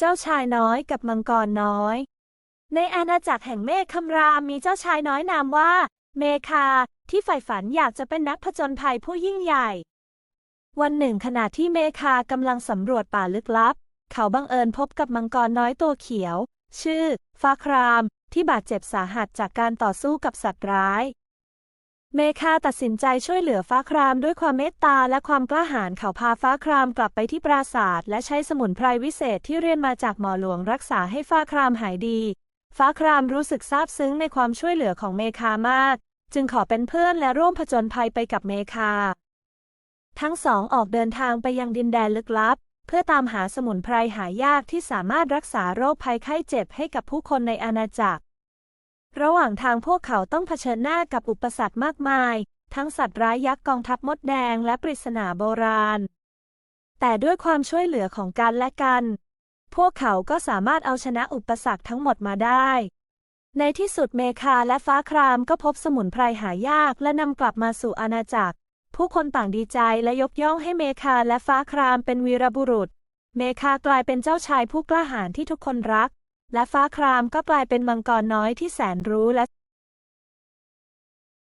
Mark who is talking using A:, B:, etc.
A: เจ้าชายน้อยกับมังกรน้อย ในอาณาจักรแห่งเมฆคำรามมีเจ้าชายน้อยนามว่า เมคา ที่ใฝ่ฝันอยากจะเป็นนักผจญภัยผู้ยิ่งใหญ่ วันหนึ่งขณะที่เมคากำลังสำรวจป่าลึกลับ เขาบังเอิญพบกับมังกรน้อยตัวเขียว ชื่อฟ้าคราม ที่บาดเจ็บสาหัสจากการต่อสู้กับสัตว์ร้าย เมคาตัดสินใจช่วยเหลือฟ้าครามด้วยความเมตตาและความกล้าหาญเขาพาฟ้าครามกลับไปที่ปราสาทและใช้สมุนไพรวิเศษที่เรียนมาจากหมอหลวงรักษาให้ฟ้าครามหายดี ฟ้าครามรู้สึกซาบซึ้งในความช่วยเหลือของเมคามาก จึงขอเป็นเพื่อนและร่วมผจญภัยไปกับเมคา ทั้งสองออกเดินทางไปยังดินแดนลึกลับ เพื่อตามหาสมุนไพรหายากที่สามารถรักษาโรคภัยไข้เจ็บให้กับผู้คนในอาณาจักร ระหว่างทางพวกเขาต้องเผชิญหน้ากับอุปสรรคมากมาย ทั้งสัตว์ร้ายยักษ์กองทัพมดแดงและปริศนาโบราณ แต่ด้วยความช่วยเหลือของกันและกัน พวกเขาก็สามารถเอาชนะอุปสรรคทั้งหมดมาได้ ในที่สุดเมคาและฟ้าครามก็พบสมุนไพรหายากและนำกลับมาสู่อาณาจักร ผู้คนต่างดีใจและยกย่องให้เมคาและฟ้าครามเป็นวีรบุรุษ เมคากลายเป็นเจ้าชายผู้กล้าหาญที่ทุกคนรัก และฟ้าครามก็กลายเป็นมังกรน้อยที่แสนรู้และ